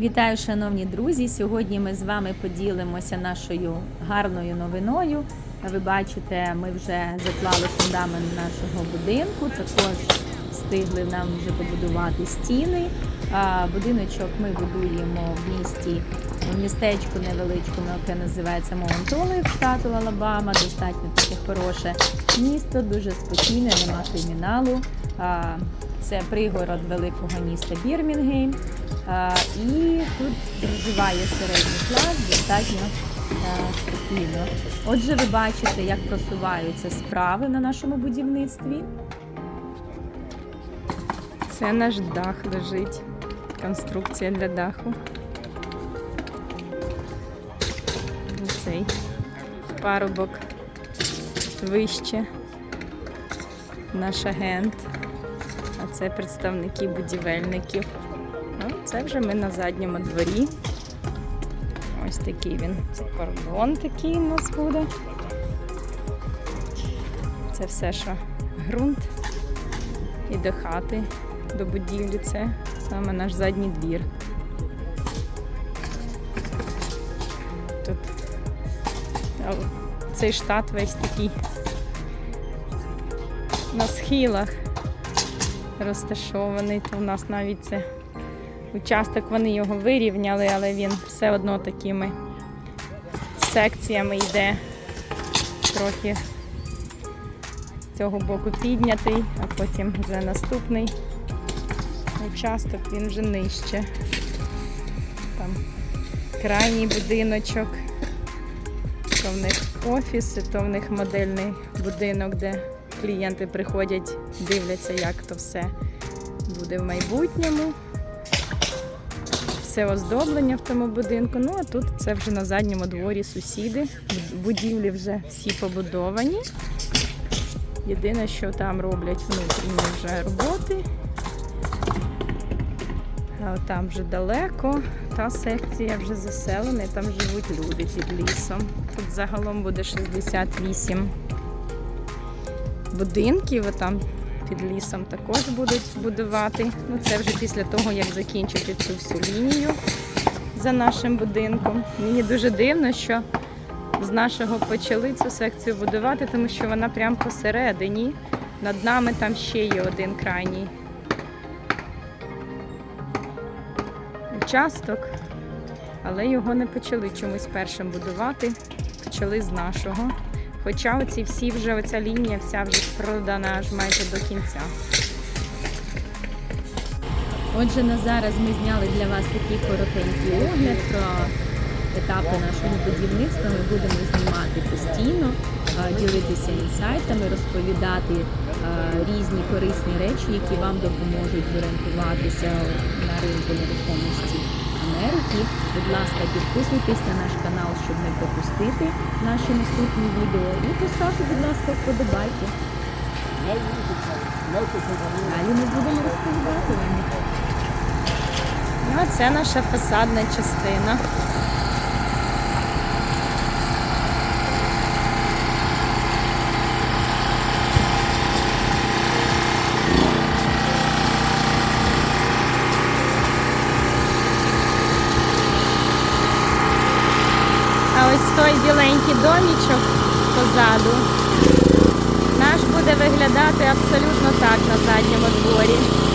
Вітаю, шановні друзі! Сьогодні ми з вами поділимося нашою гарною новиною. Ви бачите, ми вже заклали фундамент нашого будинку. Також встигли нам вже побудувати стіни. Будиночок ми будуємо в місті в містечку невеличкому, яке називається Монтоли в штату Алабама. Достатньо таке хороше місто, дуже спокійне, нема криміналу. Це пригород великого міста Бірмінгейм. І тут проживає середній клас достатньо а, спокійно. Отже, ви бачите, як просуваються справи на нашому будівництві. Це наш дах лежить. Конструкція для даху. Цей парубок вище. Наш агент. А це представники будівельників. Це вже ми на задньому дворі. Ось такий він. Це кордон такий у нас буде. Це все, що ґрунт і до хати, до будівлі. Це саме наш задній двір. Тут цей штат весь такий на схилах розташований, то у нас навіть це участок, вони його вирівняли, але він все одно такими секціями йде трохи з цього боку піднятий, а потім вже наступний участок, він вже нижче. Там крайній будиночок, то в них офіси, то в них модельний будинок, де клієнти приходять, дивляться, як то все буде в майбутньому. Все оздоблення в тому будинку. Ну а тут це вже на задньому дворі сусіди. Будівлі вже всі побудовані. Єдине, що там роблять внутрішні вже роботи. А там вже далеко, та секція вже заселена, і там живуть люди під лісом. Тут загалом буде 68 будинків, там під лісом також будуть будувати. Ну, це вже після того, як закінчити цю всю лінію за нашим будинком. Мені дуже дивно, що з нашого почали цю секцію будувати, тому що вона прямо посередині. Над нами там ще є один крайній участок, але його не почали чомусь першим будувати. Почали з нашого. Хоча оці всі вже оця лінія вся вже продана аж майже до кінця. Отже, на зараз ми зняли для вас такий коротенький огляд про етапи нашого будівництва. Ми будемо знімати постійно, ділитися інсайтами, розповідати різні корисні речі, які вам допоможуть зорієнтуватися на ринку нерухомості Америки. Будь ласка, підписуйтесь на наш канал, щоб не пропустити наші наступні відео. І поставте, будь ласка, вподобайки. Далі ми будемо розповідати вам. Ну, а це наша фасадна частина. А ось той біленький домічок позаду наш буде виглядати абсолютно так на задньому дворі.